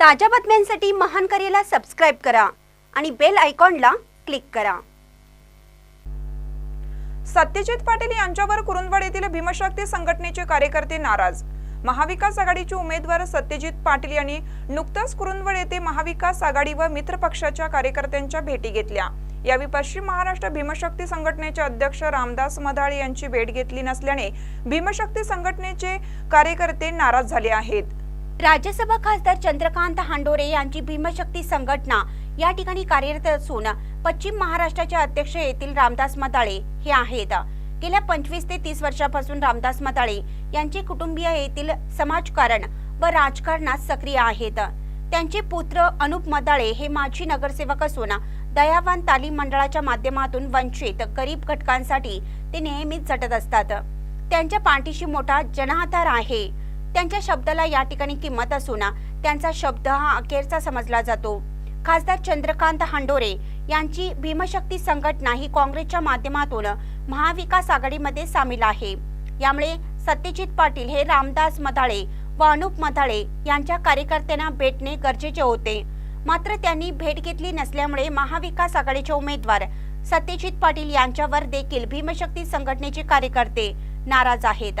ताज्या बातम्यांसाठी महान करेला सबस्क्राईब करा आणि बेल आयकॉनला क्लिक करा. सत्यजित पाटील यांच्यावर कुरुंदवाड येथील भीमशक्ती संघटनेचे कार्यकर्ते नाराज. महाविकास आघाडीचे उमेदवार सत्यजित पाटील यांनी नुकताच कुरुंदवड येथे महाविकास आघाडी व मित्र पक्षाच्या कार्यकर्त्यांच्या भेटी घेतल्या. यावेळी पश्चिम महाराष्ट्र भीमशक्ती संघटनेचे अध्यक्ष रामदास मधाळे यांची भेट घेतली नसल्याने भीमशक्ती संघटनेचे कार्यकर्ते नाराज झाले आहेत. राज्यसभा खासदार चंद्रकांत हांडोरे यांची भीमशक्ती संघटना या ठिकाणी कार्यरत असून पश्चिम महाराष्ट्राचे अध्यक्ष येथील रामदास मदाळे हे आहेत. गेल्या पंचवीस ते तीस वर्षापासून रामदास मदाळे यांचे कुटुंबीय येथील समाजकारण व राजकारणात सक्रिय आहेत. त्यांचे पुत्र अनुप मदाळे हे माजी नगरसेवक असून दयावान तालीम मंडळाच्या माध्यमातून वंचित गरीब घटकांसाठी ते नेहमीच झटत असतात. त्यांच्या पाठीशी मोठा जनाधार आहे. त्यांच्या शब्दाला या ठिकाणी किंमत असून त्यांचा शब्द हा अखेरचा समजला जातो. खासदार चंद्रकांत हांडोरे यांची भीमशक्ती संघटना ही काँग्रेसच्या माध्यमातून महाविकास आघाडीमध्ये सामील आहे. यामुळे सत्यजित पाटील हे रामदास मधाळे व अनुप मधाळे यांच्या कार्यकर्त्यांना भेटणे गरजेचे होते. मात्र त्यांनी भेट घेतली नसल्यामुळे महाविकास आघाडीचे उमेदवार सत्यजित पाटील यांच्यावर देखील भीमशक्ती संघटनेचे कार्यकर्ते नाराज आहेत.